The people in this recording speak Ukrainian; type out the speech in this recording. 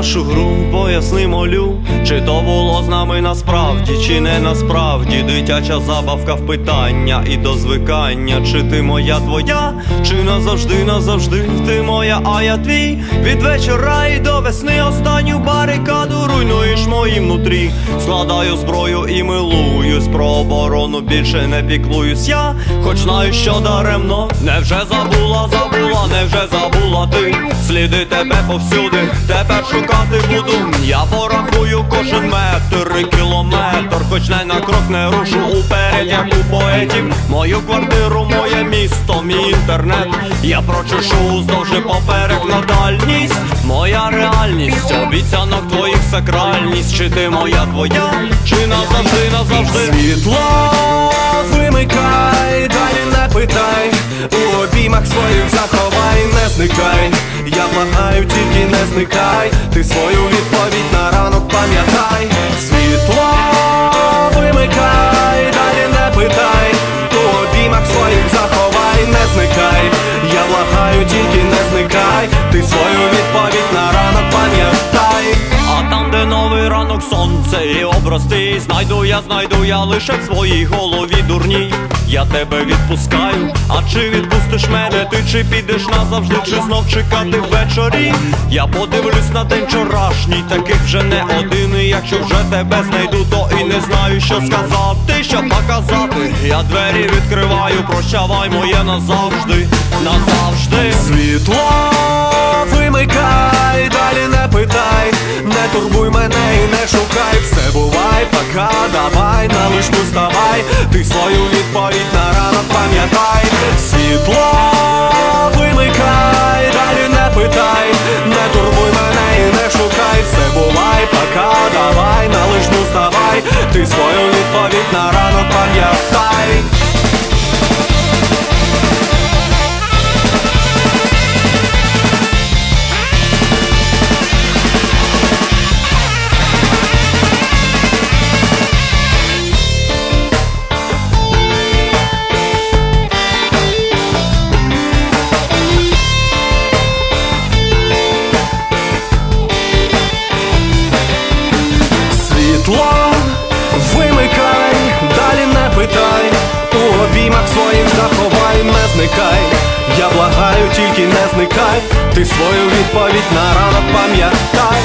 нашу гру, поясни молю, чи то було з нами насправді, чи не насправді дитяча забавка в питання і до звикання, чи ти моя твоя, чи назавжди, назавжди ти моя, а я твій. Від вечора і до весни моїм нутрі. Складаю зброю і милуюсь про оборону, більше не піклуюсь я, хоч знаю, що даремно. Невже забула, забула, невже забула ти сліди тебе повсюди, тепер шукати буду. Я порахую кожен метр і кілометр, хоч не на крок не рушу уперед, як у поетів. Мою квартиру, моє місто, мій інтернет. Я прочешу уздовж і поперек на дальність. Моя реальність, обіцянок твоїх сакральність. Чи ти моя твоя, чи назавжди, назавжди Світло вимикай, далі не питай, у обіймах своїх заховай, не зникай, я благаю, тільки не зникай, ти свою відповідь на ранок пам'ятай, твій Знайду я, знайду я лише в своїй голові дурній Я тебе відпускаю, а чи відпустиш мене? Ти, чи підеш назавжди, чи знов чекати ввечері? Я подивлюсь на день вчорашній, таких вже не один. І якщо вже тебе знайду, то і не знаю, що сказати, що показати. Я двері відкриваю, прощавай моє назавжди, назавжди. Світло давай, на лишку ставай, ти свою відповідь на ранок пам'ятай, світло вимикай, далі не питай, не турбуй мене і не шукай, все бувай, пока, давай, на лишку ставай, ти свою відповідь Світло вимикай, далі не питай, у обіймах своїх заховай, не зникай. Я благаю, тільки не зникай, ти свою відповідь на рано пам'ятай.